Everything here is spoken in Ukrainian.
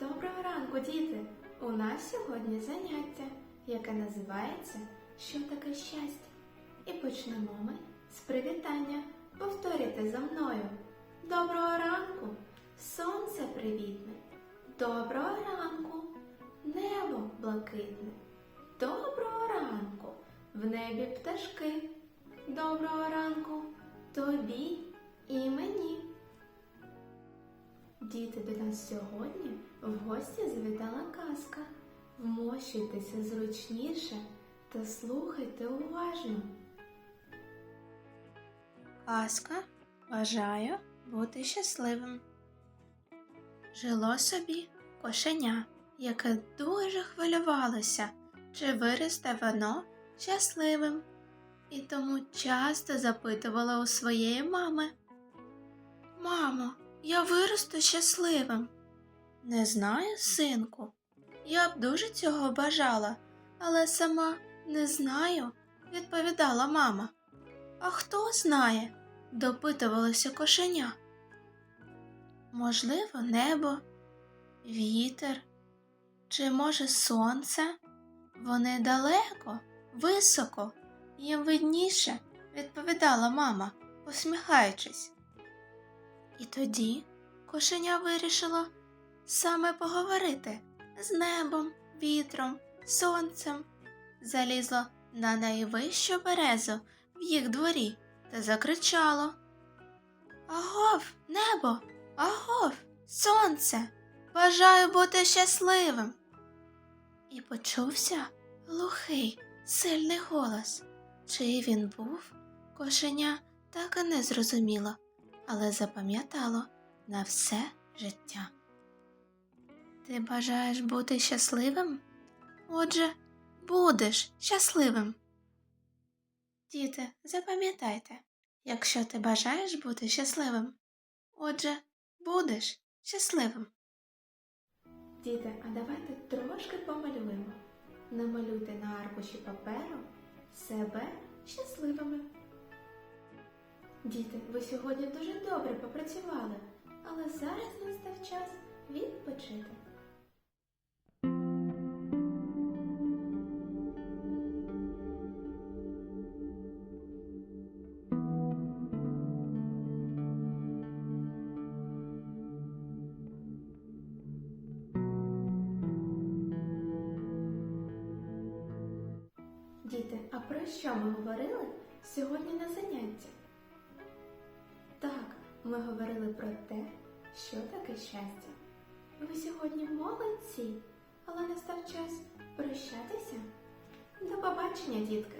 Доброго ранку, діти! У нас сьогодні заняття, яке називається Що таке щастя? І почнемо ми з привітання. Повторюйте за мною. Доброго ранку! Сонце привітне. Доброго ранку! Небо блакитне. Доброго ранку! В небі пташки. Доброго ранку тобі і мені. Діти до нас сьогодні в гості завітала казка. Вмощуйтеся зручніше та слухайте уважно. Казка бажаю бути щасливим. Жило собі кошеня, яке дуже хвилювалося, чи виросте воно щасливим, і тому часто запитувала у своєї мами. Мамо, я виросту щасливим. Не знаю, синку. Я б дуже цього бажала, але сама не знаю, відповідала мама. А хто знає? допитувалося кошеня. Можливо, небо, вітер, чи може сонце? Вони далеко, високо, їм видніше, відповідала мама, посміхаючись. І тоді кошеня вирішило саме поговорити з небом, вітром, сонцем. Залізло на найвищу березу в їх дворі та закричало Агов, небо, агов, сонце, бажаю бути щасливим. І почувся глухий, сильний голос. Чий він був, кошеня так і не зрозуміло але запам'ятало на все життя. Ти бажаєш бути щасливим? Отже, будеш щасливим. Діти, запам'ятайте, якщо ти бажаєш бути щасливим, отже, будеш щасливим. Діти, а давайте трошки помалюємо. Намалюйте на аркуші паперу себе щасливими. Діти, ви сьогодні дуже добре попрацювали, але зараз настав час відпочити. Діти, а про що ми говорили сьогодні на занятті? Так, ми говорили про те, що таке щастя. Ви сьогодні молодці, але настав час прощатися. До побачення, дітки!